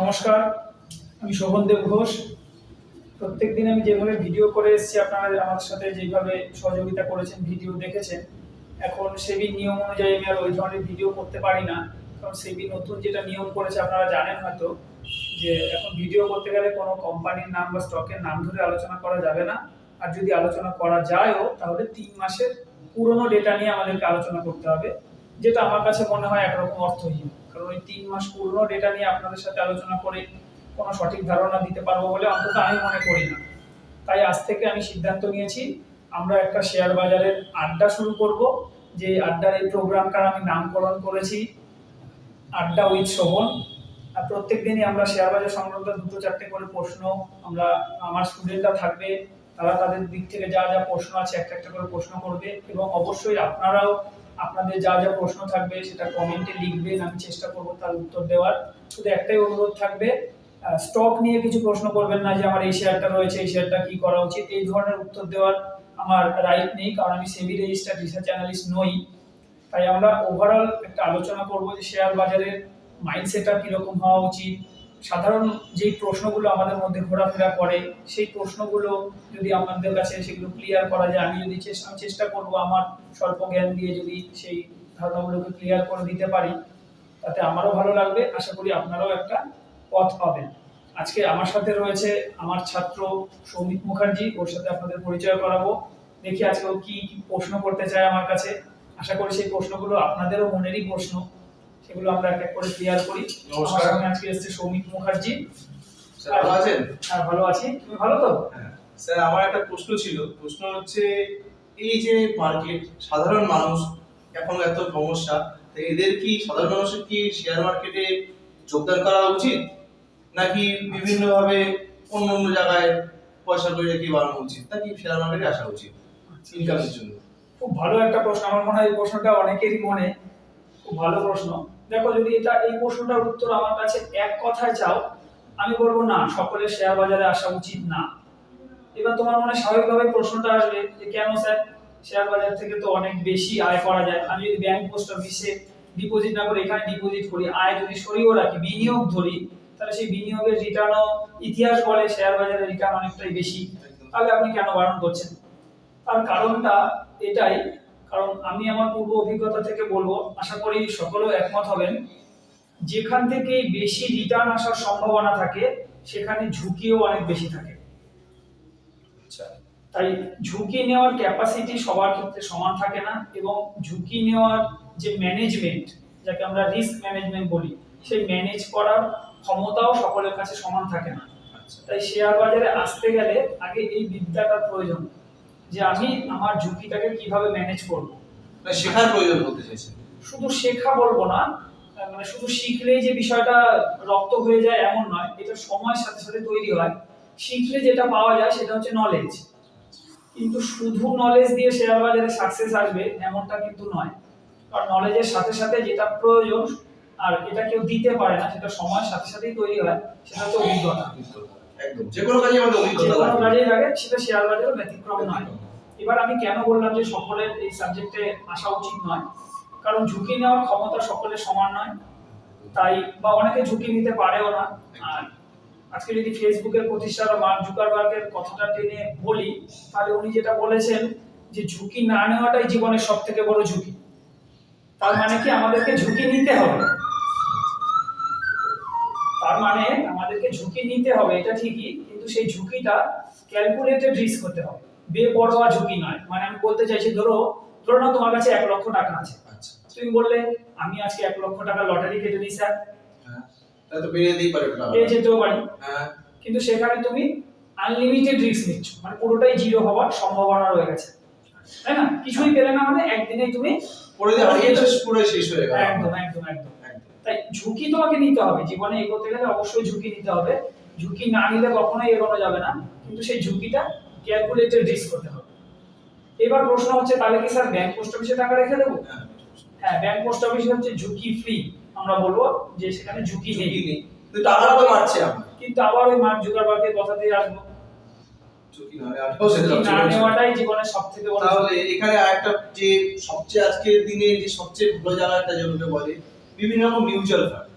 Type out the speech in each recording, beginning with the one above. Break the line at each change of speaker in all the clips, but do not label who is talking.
নমস্কার, আমি শোভনদেব ঘোষ। প্রত্যেক দিন আমি যেভাবে ভিডিও করে এসেছি, আপনারা আমার সাথে যেভাবে সহযোগিতা করেছেন ভিডিও দেখেছেন, এখন সেবি নিয়ম অনুযায়ী আমি আর ওই ধরনের ভিডিও করতে পারি না। কারণ সেবি নতুন যেটা নিয়ম করেছে, আপনারা জানেন হয়তো, যে এখন ভিডিও করতে গেলে কোনো কোম্পানির নাম বা স্টকের নাম ধরে আলোচনা করা যাবে না। আর যদি আলোচনা করা যায়ও, তাহলে তিন মাসের পুরনো ডেটা নিয়ে আমাদেরকে আলোচনা করতে হবে, যেটা আমার কাছে মনে হয় একরকম অর্থহীন। কারণ ওই তিন মাস পুরনো ডেটা নিয়ে আপনাদের সাথে আলোচনা করে কোনো সঠিক ধারণা দিতে পারব বলে অন্তত আমি মনে করি না। তাই আজ থেকে আমি সিদ্ধান্ত নিয়েছি, আমরা একটা শেয়ার বাজারের আড্ডা শুরু করব। যে আড্ডার এই প্রোগ্রামটার আমি নামকরণ করেছি, আড্ডা উইথ শোভন। আর প্রত্যেক দিনই আমরা শেয়ার বাজার সংক্রান্ত দুটো চারটে করে প্রশ্ন, আমরা, আমার স্টুডেন্টরা থাকবে, তারা তাদের দিক থেকে যা যা প্রশ্ন আছে একটা একটা করে প্রশ্ন করবে। এবং অবশ্যই আপনারাও আপনাদের যা যা প্রশ্ন থাকবে সেটা কমেন্টে লিখবেন, আমি চেষ্টা করব তার উত্তর দেওয়ার। শুধু একটাই অনুরোধ থাকবে স্টক নিয়ে কিছু প্রশ্ন করবেন না যে আমার এই শেয়ারটা রয়েছে, এই শেয়ারটা কি করা উচিত, এই ধরনের উত্তর দেওয়ার আমার রাইট নেই, কারণ আমি সেবি রেজিস্টার্ড রিসার্চ অ্যানালিস্ট নই। তাই আমরা ওভারঅল একটা আলোচনা করব যে শেয়ার বাজারের মাইন্ডসেটটা কীরকম হওয়া উচিত সাধারণ যেই প্রশ্নগুলো আমাদের মধ্যে ঘোরাফেরা করে, সেই প্রশ্নগুলো যদি আমাদের কাছে সেগুলো ক্লিয়ার করা যায়, আমি যদি চেষ্টা আমি চেষ্টা করব আমার স্বল্প জ্ঞান দিয়ে যদি সেই ধারণাগুলোকে ক্লিয়ার করে দিতে পারি, তাতে আমারও ভালো লাগবে। আশা করি আপনারাও একটা পথ পাবেন। আজকে আমার সাথে রয়েছে আমার ছাত্র সৌমিত মুখার্জি, ওর সাথে আপনাদের পরিচয় করাবো। দেখি আজকে ও কি কি প্রশ্ন করতে চায় আমার কাছে। আশা করি সেই প্রশ্নগুলো আপনাদেরও মনেরই প্রশ্ন। সেগুলো আমরা এক এক করে ক্লিয়ার করি।
নমস্কার।
সঙ্গে আজকে এসেছে সৌমিত মুখার্জি।
স্যার ভালো আছেন?
হ্যাঁ ভালো আছি। তুমি ভালো তো?
হ্যাঁ। স্যার আমার একটা প্রশ্ন ছিল। প্রশ্ন হচ্ছে এই যে মার্কেট সাধারণ মানুষ এখন এত সমস্যা এদের কি সাধারণ মানুষের কি শেয়ার মার্কেটে যোগদান করা উচিত? নাকি বিভিন্ন ভাবে অন্য অন্য জায়গায় পয়সা করে রেখে বাড়ানো উচিত? নাকি শেয়ার মার্কেটে আসা উচিত ইনকামের জন্য?
খুব ভালো একটা প্রশ্ন। আমার মনে হয় এই প্রশ্নটা অনেকেরই মনে। খুব ভালো প্রশ্ন। দেখো, যদি এটা, এই প্রশ্নটার উত্তর আমার কাছে এক কথায় চাও, আমি বলব না, সকলের শেয়ার বাজারে আসা উচিত না। এবার তোমার মনে স্বাভাবিকভাবে প্রশ্নটা আসবে যে কেন স্যার শেয়ার বাজার থেকে তো অনেক বেশি আয় করা যায়? আমি যদি ব্যাংক পোস্ট অফিসে ডিপোজিট না করে এখানে ডিপোজিট করি, আয় যদি সরিয়েও রাখি, বিনিয়োগ ধরি, তাহলে সেই বিনিয়োগের রিটার্নও ইতিহাস বলে শেয়ার বাজারের রিটার্ন অনেকটাই বেশি। তাহলে আপনি কেন বারণ করছেন? তার কারণটা এটাই কারণ আমি আমার পূর্ব অভিজ্ঞতা থেকে বলব আশা করি সকলেও একমত হবেন যেখান থেকে বেশি রিটার্ন আসার সম্ভাবনা থাকে সেখানে ঝুঁকিও অনেক বেশি থাকে।
আচ্ছা।
তাই ঝুঁকি নেওয়ার ক্যাপাসিটি সবার ক্ষেত্রে সমান থাকে না এবং ঝুঁকি নেওয়ার যে ম্যানেজমেন্ট যাকে আমরা রিস্ক ম্যানেজমেন্ট বলি সেই ম্যানেজ করার ক্ষমতাও সকলের কাছে সমান থাকে না।
আচ্ছা।
তাই শেয়ার বাজারে আসতে গেলে আগে এই বিদ্যাটার প্রয়োজন। যে আমি আমার ঝুঁকিটাকে কীভাবে ম্যানেজ করব?
না শেখার প্রয়োজন বলতে চাইছেন?
শুধু শেখা বলব না মানে শুধু শিখলেই যে বিষয়টা রপ্ত হয়ে যায় এমন নয় এটা সময়ের সাথে সাথে তৈরি হয়। শিখলে যেটা পাওয়া যায় সেটা হচ্ছে নলেজ কিন্তু শুধু নলেজ দিয়ে শেয়ার বাজারে সাকসেস আসবে এমনটা কিন্তু নয়। কারণ নলেজের সাথে সাথে যেটা প্রয়োজন আর এটা কেউ দিতে পারে না সেটা সময়ের সাথে সাথেই তৈরি হয় সেটা হচ্ছে অভিজ্ঞতা।
একদম যে কোনো কাজে আমাদের অভিজ্ঞতা লাগে
লাগে সেটা শেয়ার বাজারে ব্যতিক্রম নয়। এবার আমি কেন বললাম যে সকলের এই সাবজেক্টে আসা উচিত নয়? কারণ ঝুঁকি নেওয়ার ক্ষমতা সকলের সমান নয়। তাই বা অনেকে ঝুঁকি নিতে পারেও না। আর আজকে যদি ফেসবুকের প্রতিষ্ঠাতা মার্ক জুকারবার্গের কথাটা টেনে বলি তাহলে উনি যেটা বলেছেন যে ঝুঁকি না নেওয়াটাই জীবনের সব থেকে বড় ঝুঁকি। তার মানে কি আমাদেরকে ঝুঁকি নিতে হবে? তার মানে আমাদেরকে ঝুঁকি নিতে হবে এটা ঠিকই কিন্তু সেই ঝুঁকিটা ক্যালকুলেটেড রিস্ক হতে হবে। বেপরোয়া ঝুঁকি নয়। মানে আমি বলতে চাইছি ধরো ধরো না তোমার কাছে এক লক্ষ টাকা আছে।
আচ্ছা।
তুমি বললে আমি আজকে এক লক্ষ টাকা লটারি কেটে দিই স্যার।
হ্যাঁ। তা তো বেরিয়ে দিই পারে
পেয়ে যেতেও পারি।
হ্যাঁ।
কিন্তু সেখানে তুমি আনলিমিটেড রিস্ক নিচ্ছ। মানে পুরোটাই জিরো হওয়ার সম্ভাবনা রয়ে গেছে। তাই না? কিছুই পেলে না মানে একদিনে তুমি
পরে শেষ হয়ে গেল।
একদম একদম একদম। তাই ঝুঁকি তোমাকে নিতে হবে। জীবনে এগোতে গেলে অবশ্যই ঝুঁকি নিতে হবে। ঝুঁকি না নিলে কখনোই এগোনো যাবে না। কিন্তু সেই ঝুঁকিটা ক্যালকুলেটেড রিস্ক হতে হবে। এবার প্রশ্ন হচ্ছে তাহলে কি স্যার ব্যাংক পোস্ট অফিসে টাকা রেখে দেবো?
হ্যাঁ
ব্যাংক পোস্ট অফিসে হচ্ছে ঝুঁকি ফ্রি আমরা বলব যে সেখানে ঝুঁকি নেই।
কিন্তু টাকাটা তো মারছে
কিন্তু আবার ওই মার্ক জুকারবার্গের কথাতেই আসব।
ঝুঁকি না নেওয়াটাও সেটা
ঝুঁকি না
সবচেয়ে বড় ঝুঁকি।
নেওয়াটাই জীবনের সব থেকে বড়
তাহলে এখানে আরেকটা যে সবচেয়ে আজকের দিনে যে সবচেয়ে ভালো একটা যেগুলো বলে বিভিন্ন রকম মিউচুয়াল ফান্ড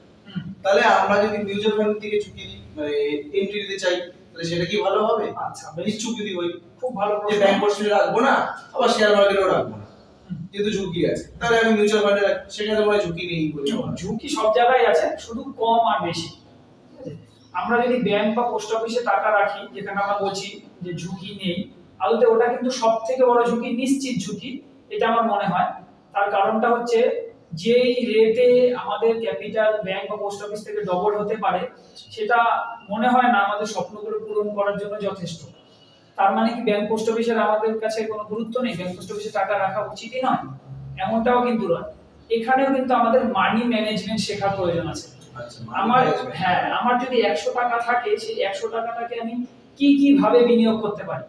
তাহলে আমরা যদি মিউচুয়াল ফান্ড থেকে ঝুঁকি দিই, মানে এন্ট্রি দিতে চাই তাহলে সেটা কি ভালো হবে?
আচ্ছা। বেশ
ইচ্ছুক যদি হই।
খুব ভালো
যে ব্যাংক পোস্টে রাখব না আবার শেয়ার মার্কেটেও রাখব না। যেহেতু ঝুঁকি আছে। তাহলে আমি মিউচুয়াল ফান্ডে রাখি সেখানে মনে হয় ঝুঁকি নেই বলে
ঝুঁকি সব জায়গায় আছে শুধু কম আর বেশি? আমরা যদি ব্যাংক বা পোস্ট অফিসে টাকা রাখি যেখানে আমরা বলছি যে ঝুঁকি নেই আদতে ওটা কিন্তু সব থেকে বড় ঝুঁকি নিশ্চিত ঝুঁকি এটা আমার মনে হয়। তার কারণটা হচ্ছে যেই রেটে আমাদের ক্যাপিটাল ব্যাংক বা পোস্ট অফিস থেকে ডবল হতে পারে সেটা মনে হয় না আমাদের স্বপ্নগুলো পূরণ করার জন্য যথেষ্ট। তার মানে কি ব্যাংক পোস্ট অফিসের আমাদের কাছে কোনো গুরুত্ব নেই? ব্যাংক পোস্ট অফিসে টাকা রাখা উচিতই নয়। এমনটাও কিন্তু নয়। এখানেও কিন্তু আমাদের মানি ম্যানেজমেন্ট শেখার প্রয়োজন আছে।
আচ্ছা
আমার হ্যাঁ আমার যদি একশো টাকা থাকে সেই একশো টাকাটাকে আমি কি কি ভাবে বিনিয়োগ করতে পারি?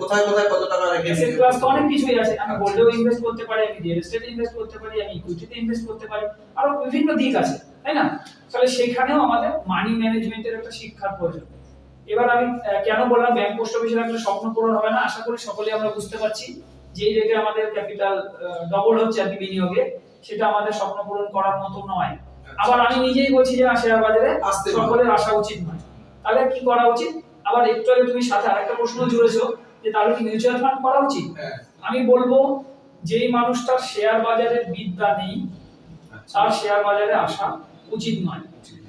কোথায় কোথায় কত টাকা রেখে দিতে
ক্লাস তো অনেক কিছুই আছে। আমি। গোল্ডেও ইনভেস্ট করতে পারি আমি রিয়েল এস্টেটে ইনভেস্ট করতে পারি আমি ইকুইটিতে ইনভেস্ট করতে পারি আরও বিভিন্ন দিক আছে তাই না? তাহলে সেখানেও আমাদের মানি ম্যানেজমেন্টের একটা শিক্ষার প্রয়োজন। এবার আমি কেন বললাম ব্যাংক পোস্ট অফিসে রাখলে স্বপ্ন পূরণ হবে না? আশা করি সকলে আমরা বুঝতে পারছি। যে রেটে আমাদের ক্যাপিটাল ডবল হচ্ছে আর বিনিয়োগে সেটা আমাদের স্বপ্ন পূরণ করার মতো নয়। আবার আমি নিজেই বলছি যে না শেয়ার বাজারে। সকলের আসা উচিত নয়। তাহলে কি করা উচিত? আবার একটু আগে তুমি সাথে আরেকটা প্রশ্ন জুড়েছো যে তাহলে কি মিউচুয়াল ফান্ড করা উচিত?
হ্যাঁ।
আমি বলব যেই মানুষটার শেয়ার বাজারের বিদ্যা নেই
আচ্ছা।
তার শেয়ার বাজারে আসা উচিত নয়।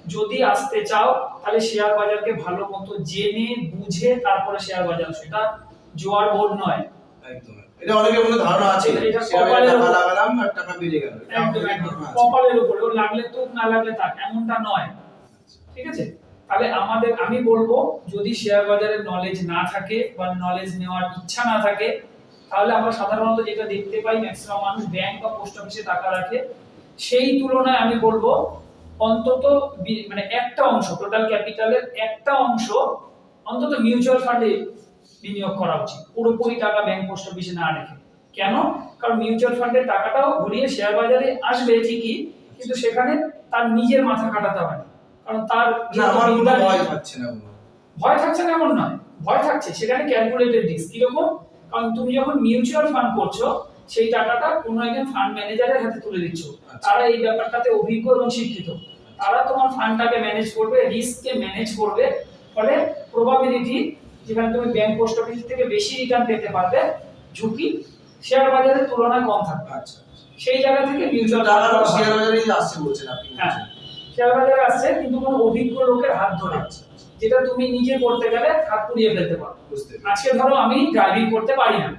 যদি আসতে চাও তাহলে শেয়ার বাজারকে ভালো মতো জেনে বুঝে তারপরে শেয়ার বাজার আসো। এটা জোয়ার বোর্ড নয়।
একদম। এটা ধারণা আছে।
কপালের
লাগালাম আর টাকা বেড়ে গেল।
উপরে। লাগলে তো না লাগলে থাক এমনটা নয়। ঠিক আছে? তাহলে আমাদের, আমি বলব, যদি শেয়ার বাজারের নলেজ না থাকে বা নলেজ নেওয়ার ইচ্ছা না থাকে, তাহলে আমরা সাধারণত যেটা দেখতে পাই ম্যাক্সিমাম মানুষ ব্যাংক বা পোস্ট অফিসে টাকা রাখে, সেই তুলনায় আমি বলব অন্তত মানে একটা অংশ টোটাল ক্যাপিটালের একটা অংশ অন্তত মিউচুয়াল ফান্ডে বিনিয়োগ করা উচিত। পুরোপুরি টাকা ব্যাংক পোস্ট অফিসে না রেখে। কেন? কারণ মিউচুয়াল ফান্ডের টাকাটাও ঘুরিয়ে শেয়ার বাজারে আসবে ঠিকই, কিন্তু সেখানে তার নিজের মাথা কাটাতে হয় না। কারণ তার
আমার কোনো ভয় থাকছে না
ভয় থাকছে না এমন নয়। ভয় থাকছে সেখানে ক্যালকুলেটেড রিস্ক কীরকম? কারণ তুমি যখন মিউচুয়াল ফান্ড করছ সেই টাকাটা কোনো একজন ফান্ড ম্যানেজারের হাতে তুলে দিচ্ছ।
আচ্ছা।
তারা এই ব্যাপারটাতে অভিজ্ঞ এবং শিক্ষিত। তারা তোমার ফান্ডটাকে ম্যানেজ করবে রিস্ককে ম্যানেজ করবে। ফলে প্রবাবিলিটি যেখানে তুমি ব্যাংক পোস্ট অফিস থেকে বেশি রিটার্ন পেতে পারবে ঝুঁকি শেয়ার বাজারের তুলনায় কম থাকবে।
আচ্ছা।
সেই জায়গা থেকে মিউচুয়াল
টাকাটা শেয়ার বাজারেই আসছে বলছেন আপনি।
হ্যাঁ। শেয়ার বাজারে আসছে কিন্তু কোনো অভিজ্ঞ লোকের হাত ধরে যেটা তুমি নিজে করতে গেলে হাত পুড়িয়ে ফেলতে পারো। আজকে ধরো আমি ড্রাইভিং করতে পারি না।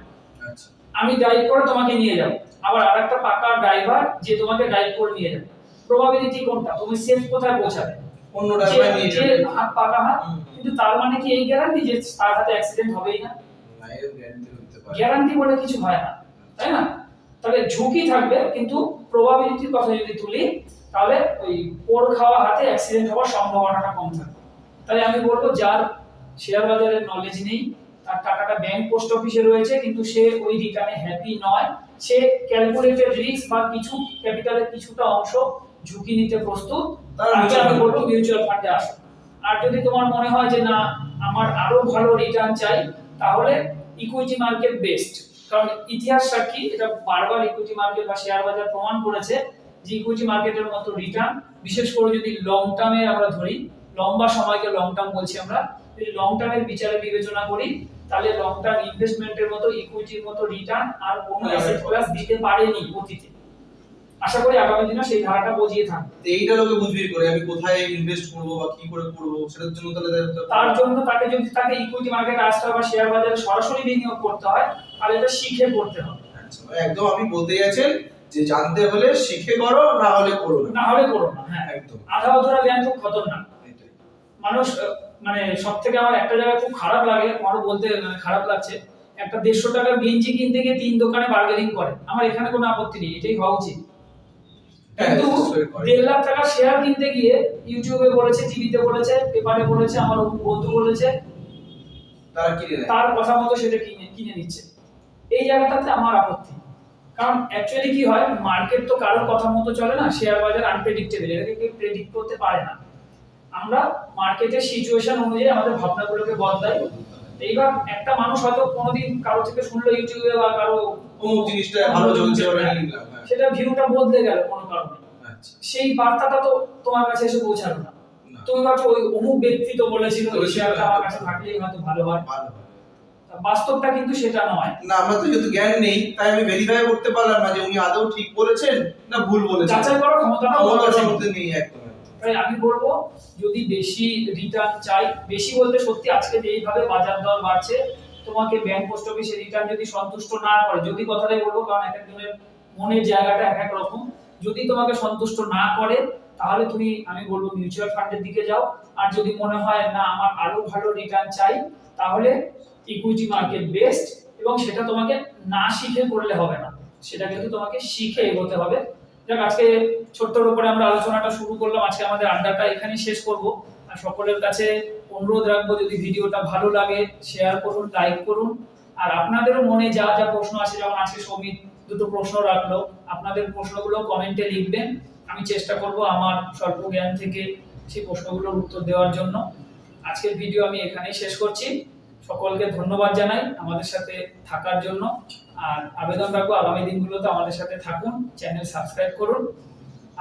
আচ্ছা।
আমি ড্রাইভ করে তোমাকে নিয়ে যাব। আবার আরেকটা পাকা ড্রাইভার যে তোমাকে ড্রাইভ করে নিয়ে যাবে। প্রবাবিলিটি কোনটা? তুমি সেফ কোথায় পৌঁছাবে?
অন্য ড্রাইভার নিয়ে যাবে।
হাত পাকা হাত কিন্তু তার মানে কি এই গ্যারান্টি যে তার হাতে অ্যাক্সিডেন্ট হবেই না?
গ্যারান্টি
বলে কিছু হয় না। তাই না? তাহলে ঝুঁকি থাকবে কিন্তু প্রবাবিলিটির কথা যদি তুলি তাহলে ওই পোর খাওয়া হাতে অ্যাক্সিডেন্ট হওয়ার সম্ভাবনাটা কম থাকবে। তাই আমি বলব যার শেয়ার বাজারের নলেজ নেই তার টাকাটা ব্যাংক পোস্ট অফিসে রয়েছে কিন্তু সে ওই রিটার্নে হ্যাপি নয়। সে ক্যালকুলেটেড রিস্ক বা কিছু ক্যাপিটালের কিছুটা অংশ ঝুঁকি নিতে প্রস্তুত।
তার mutual
আমি বলব মিউচুয়াল ফান্ডে আসো আর যদি তোমার মনে হয় যে না আমার আরও ভালো রিটার্ন চাই তাহলে ইকুইটি মার্কেট বেস্ট কারণ ইতিহাস সাক্ষী এটা বারবার ইকুইটি মার্কেট বা শেয়ার বাজার প্রমাণ করেছে যে ইকুইটি মার্কেটের মতো রিটার্ন বিশেষ করে যদি লং টার্মে আমরা ধরি লম্বা সময়কে লং টার্ম বলছি আমরা যদি লং টার্মের বিচারে বিবেচনা করি তাহলে লং টার্ম ইনভেস্টমেন্টের মতো ইকুইটির মতো রিটার্ন আর কোনো অ্যাসেট ক্লাস দিতে পারেনি অতীতে। আশা করি আগামী দিনে সেই ধারাটা বজিয়ে থাকবে।
তো এইটা লোকে বুঝবি করে? আমি কোথায় ইনভেস্ট করব বা কি করে করব? সেটার জন্য তাহলে তার-
জন্য তাকে যদি তাকে ইকুইটি মার্কেটে আসতে হয় বা শেয়ার বাজারে সরাসরি বিনিয়োগ করতে হয় তাহলে এটা শিখে করতে হবে।
আচ্ছা, একদম আপনি বলতে যাচ্ছেন যে জানতে হলে শিখে করো না হলে করো না।
না হলে করো না হ্যাঁ।
একদম।
আধা অধরা জ্ঞান খুব খতরনাক। মানুষ মানে সব থেকে আমার একটা জায়গায় খুব খারাপ লাগে আমারও বলতে মানে খারাপ লাগছে একটা দেড়শো টাকার গেঞ্জি কিনতে গিয়ে তিন দোকানে বার্গেনিং করে। আমার এখানে কোনো আপত্তি নেই এটাই হওয়া উচিত।
হ্যাঁ,
কিন্তু দেড় লাখ টাকার শেয়ার কিনতে গিয়ে ইউটিউবে বলেছে টিভিতে বলেছে পেপারে বলেছে আমার বন্ধু বলেছে
তার
কথা মতো সেটা কিনে কিনে নিচ্ছে। এই জায়গাটাতে আমার আপত্তি। কারণ অ্যাকচুয়ালি কি হয় মার্কেট তো কারোর কথা মতো চলে না শেয়ার বাজার আনপ্রেডিক্টেবল এটাকে কেউ প্রেডিক্ট করতে পারে না। আমরা মার্কেটের সিচুয়েশন অনুযায়ী আমাদের ভাবনাগুলোকে বদলাই। এইবার একটা মানুষ হয়তো কোনোদিন কারও থেকে শুনলো ইউটিউবে বা কারও
অমুক জিনিসটা ভালো চলছে নিলাম হ্যাঁ।
সেটা ভিউটা বদলে গেল কোনো কারণে।
আচ্ছা।
সেই বার্তাটা তো তোমার কাছে এসে পৌঁছালো না। তুমি ভাবছ ওই অমুক ব্যক্তি তো বলেছিল শেয়ারটা
হ্যাঁ।
আমার কাছে থাকলেই হয়তো ভালো হয়।
ভালো
তা বাস্তবটা কিন্তু সেটা নয়।
না আমরা তো যেহেতু জ্ঞান নেই তাই আমি ভেরিফাই করতে পারলাম না যে উনি আদৌ ঠিক বলেছেন না ভুল বলেছেন।
যাচাই করার ক্ষমতাটা নেই।
মধ্যে নেই। একদম
তাই আমি বলব যদি বেশি রিটার্ন চাই বেশি বলতে সত্যি আজকে যেইভাবে বাজার দর বাড়ছে তোমাকে ব্যাংক পোস্ট অফিসে রিটার্ন যদি সন্তুষ্ট না করে যদি কথাটাই বলব কারণ এক একজনের মনের জায়গাটা এক এক রকম যদি তোমাকে সন্তুষ্ট না করে তাহলে তুমি আমি বলব মিউচুয়াল ফান্ডের দিকে যাও। আর যদি মনে হয় না আমার আরও ভালো রিটার্ন চাই তাহলে ইকুইটি মার্কেট বেস্ট এবং সেটা তোমাকে না শিখে করলে হবে না। সেটা কিন্তু তোমাকে শিখে এগোতে হবে। যাক, আজকে ছোট্টর উপরে আমরা আলোচনাটা শুরু করলাম। আজকে আমাদের আড্ডাটা এখানেই শেষ করব। আর সকলের কাছে অনুরোধ রাখব, যদি ভিডিওটা ভালো লাগে শেয়ার করুন লাইক করুন। আর আপনাদেরও মনে যা যা প্রশ্ন আছে, যেমন আজকে সমিত দুটো প্রশ্ন রাখল। আপনাদের প্রশ্নগুলো কমেন্টে লিখবেন। আমি চেষ্টা করব আমার স্বল্প জ্ঞান থেকে সেই প্রশ্নগুলোর উত্তর দেওয়ার জন্য। আজকের ভিডিও আমি এখানেই শেষ করছি। সকলকে ধন্যবাদ জানাই আমাদের সাথে থাকার জন্য। আর আবেদন রাখব আগামী দিনগুলোতে আমাদের সাথে থাকুন, চ্যানেল সাবস্ক্রাইব করুন।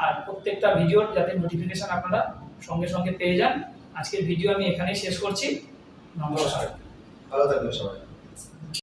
আর প্রত্যেকটা ভিডিওর যাতে নোটিফিকেশন আপনারা সঙ্গে সঙ্গে পেয়ে যান। আজকের ভিডিও আমি এখানেই শেষ করছি। নমস্কার।
ভালো থাকবেন সবাই।